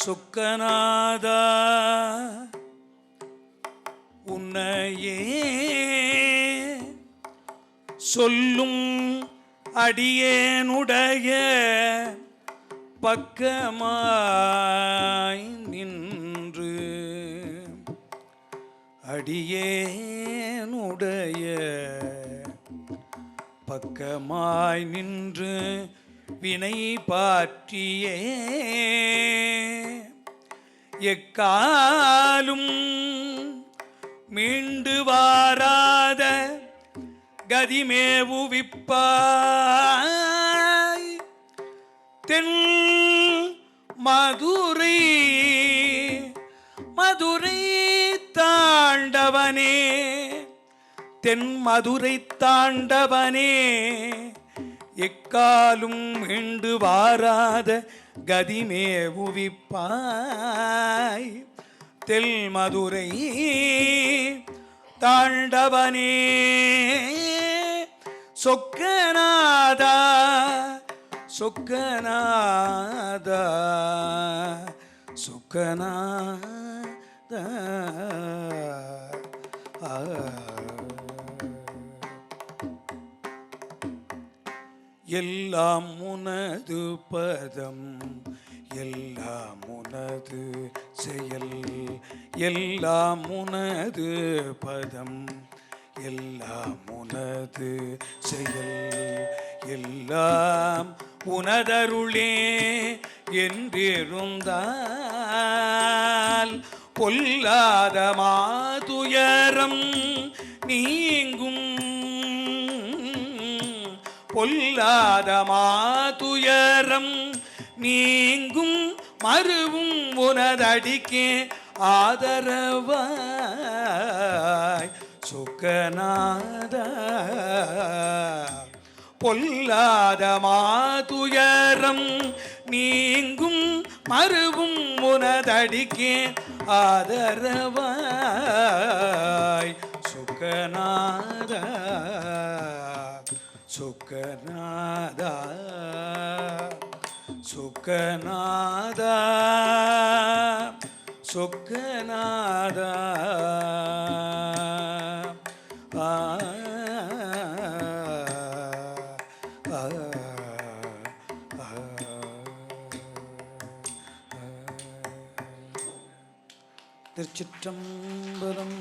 சுக்கநாதா உன்னையே சொல்லும் அடியேனுடைய பக்கமாய் நின்று அடியேனுடைய பக்கமாய் நின்று வினை பாற்றியே. எக்காலும் மீண்டு வாராத கதிமேவுவிப்பாய் தென் மதுரை மதுரை தாண்டவனே. தென் மதுரை தாண்டவனே எக்காலும் மீண்டு வாராத கதிமே உவிப்பாய். தெல் மதுரை தாண்டவனே சொக்கநாதா சொக்கநாதா சொக்கநாதா. எல்லாம் உனது பதம் எல்லாம் உனது செயல் எல்லாம் உனது பதம் எல்லாம் உனது செயல் எல்லாம் உனதருளே என்றிருந்தால் பொல்லாத மாதுயரம் நீ பொல்லாத மாதுயரம் நீங்கும் மறுவும் உனதடிக்கே ஆதரவாய். சுக்கநாத. பொல்லாத மாதுயரம் நீங்கும் மறுவும் உனதடிக்கே ஆதரவாய். சுக்கநாத. சுக்கநாதா சுக்கநாதா சுக்கநாதா திருச்சிற்றம்பலம்